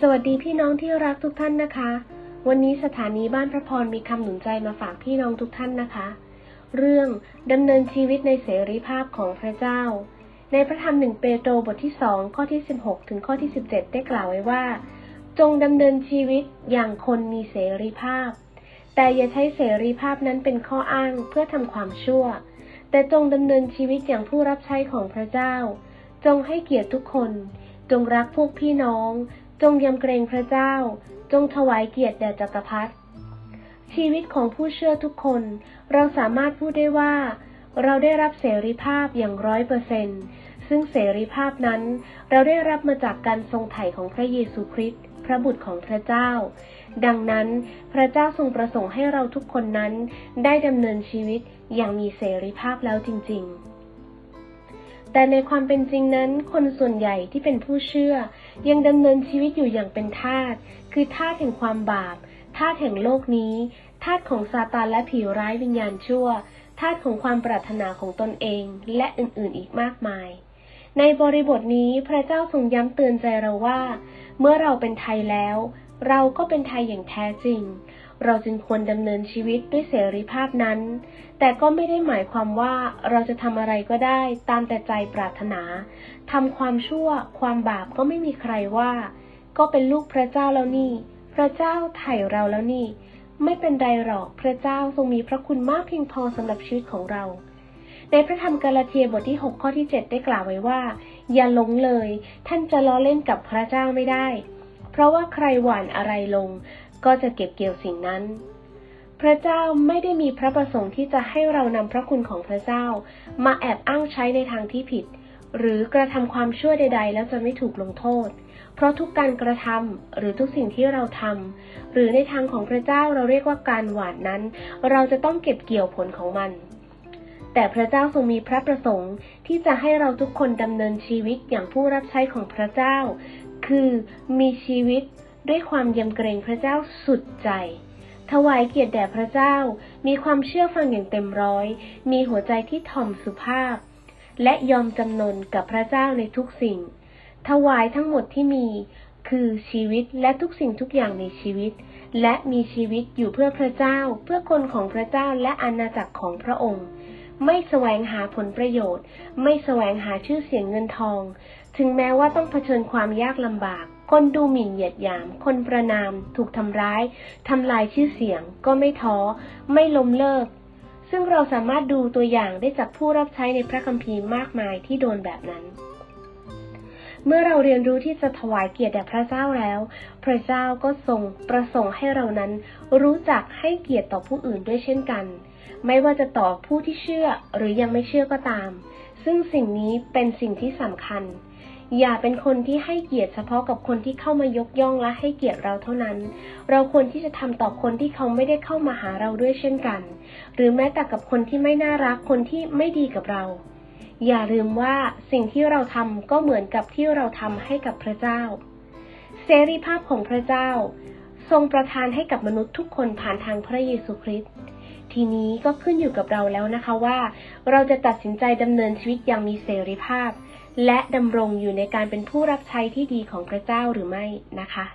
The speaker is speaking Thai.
สวัสดีพี่น้องที่รักทุกท่านนะคะ วันนี้สถานีบ้านพระพรมีคำหนุนใจมาฝากพี่น้องทุกท่านนะคะ เรื่องดำเนินชีวิตในเสรีภาพของพระเจ้า ในพระธรรมหนึ่งเปโตรบทที่สองข้อที่ 16 ถึงข้อที่ 17 ได้กล่าวไว้ว่า จงดำเนินชีวิตอย่างคนมีเสรีภาพ แต่อย่าใช้เสรีภาพนั้นเป็นข้ออ้างเพื่อทำความชั่ว แต่จงดำเนินชีวิตอย่างผู้รับใช้ของพระเจ้า จงให้เกียรติทุกคน จงรักพวกพี่น้อง จงยำเกรงพระเจ้า จงถวายเกียรติแด่จักรพรรดิชีวิตของผู้เชื่อทุกคน เราสามารถพูดได้ว่า เราได้รับเสรีภาพอย่างร้อยเปอร์เซนซึ่งเสรีภาพนั้น เราได้รับมาจากการทรงไถ่ของพระเยซูคริสต์พระบุตรของพระเจ้า ดังนั้นพระเจ้าทรงประสงค์ให้เราทุกคนนั้น ได้ดำเนินชีวิตอย่างมีเสรีภาพแล้วจริง ๆ แต่ในความเป็นจริงนั้น คนส่วนใหญ่ที่เป็นผู้เชื่อ ยังดำเนินชีวิตอยู่อย่างเป็นทาสคือทาสแห่งความบาปทาสแห่งโลกนี้ทาสของซาตานและผีร้ายวิญญาณชั่วทาสของความปรารถนาของตนเอง และอื่นๆอีกมากมาย ในบริบทนี้พระเจ้าทรงย้ำเตือนใจเราว่า เมื่อเราเป็นไทยแล้ว เราก็เป็นไทยอย่างแท้จริง เราจึงควรดำเนินชีวิตด้วยเสรีภาพนั้น แต่ก็ไม่ได้หมายความว่าเราจะทำอะไรก็ได้ตามแต่ใจปรารถนาทำความชั่ว ความบาปก็ไม่มีใครว่า ก็เป็นลูกพระเจ้าแล้วนี่ พระเจ้าไถ่เราแล้วนี่ ไม่เป็นไรหรอกพระเจ้าทรงมีพระคุณมากเพียงพอสำหรับชีวิตของเราในพระธรรมกาลาเทียบทที่ 6 ข้อที่ 7 ได้กล่าวไว้ว่า อย่าหลงเลย ท่านจะล้อเล่นกับพระเจ้าไม่ได้ เพราะว่าใครหว่านอะไรลง ก็จะเก็บเกี่ยวสิ่งนั้น พระเจ้าไม่ได้มีพระประสงค์ที่จะให้เรานำพระคุณของพระเจ้า มาแอบอ้างใช้ในทางที่ผิด หรือกระทำความชั่วใด ๆ แล้วจะไม่ถูกลงโทษ เพราะทุกการกระทำหรือทุกสิ่งที่เราทำหรือในทางของพระเจ้าเราเรียกว่าการหวานนั้น เราจะต้องเก็บเกี่ยวผลของมันแต่พระเจ้าทรงมีพระประสงค์ที่จะให้เราทุกคนดำเนินชีวิตอย่างผู้รับใช้ของพระเจ้า คือมีชีวิต ด้วยความยำเกรงพระเจ้าสุดใจ ถวายเกียรติแด่พระเจ้า มีความเชื่อฟังอย่างเต็มร้อย มีหัวใจที่ถ่อมสุภาพ และยอมจำนนกับพระเจ้าในทุกสิ่ง ถวายทั้งหมดที่มี คือชีวิตและทุกสิ่งทุกอย่างในชีวิต และมีชีวิตอยู่เพื่อพระเจ้า เพื่อคนของพระเจ้าและอาณาจักรของพระองค์ ไม่แสวงหาผลประโยชน์ ไม่แสวงหาชื่อเสียงเงินทอง ถึงแม้ว่าต้องเผชิญความยากลำบาก คนดูหมิ่นเหยียดหยาม คนประนาม ถูกทำร้าย ทำลายชื่อเสียง ก็ไม่ท้อ ไม่ล้มเลิก ซึ่งเราสามารถดูตัวอย่างได้จากผู้รับใช้ในพระคัมภีร์มากมายที่โดนแบบนั้น เมื่อเราเรียนรู้ที่จะถวายเกียรติแด่พระเจ้าแล้ว พระเจ้าก็ทรงประสงค์ให้เรานั้น รู้จักให้เกียรติต่อผู้อื่นด้วยเช่นกัน ไม่ว่าจะต่อผู้ที่เชื่อหรือยังไม่เชื่อก็ตาม ซึ่งสิ่งนี้เป็นสิ่งที่สำคัญ อย่าเป็นคนที่ให้เกียรติเฉพาะกับคนที่เข้ามายกย่องและให้เกียรติเราเท่านั้น เราควรที่จะทำต่อคนที่เขาไม่ได้เข้ามาหาเราด้วยเช่นกัน หรือแม้แต่กับคนที่ไม่น่ารักคนที่ไม่ดีกับเรา อย่าลืมว่าสิ่งที่เราทำก็เหมือนกับที่เราทำให้กับพระเจ้า เสรีภาพของพระเจ้า ทรงประทานให้กับมนุษย์ทุกคนผ่านทางพระเยซูคริสต์ทีนี้ก็ขึ้นอยู่กับเราแล้วนะคะว่า เราจะตัดสินใจดำเนินชีวิตอย่างมีเสรีภาพ และดำรงอยู่ในการเป็นผู้รับใช้ที่ดีของพระเจ้าหรือไม่นะคะ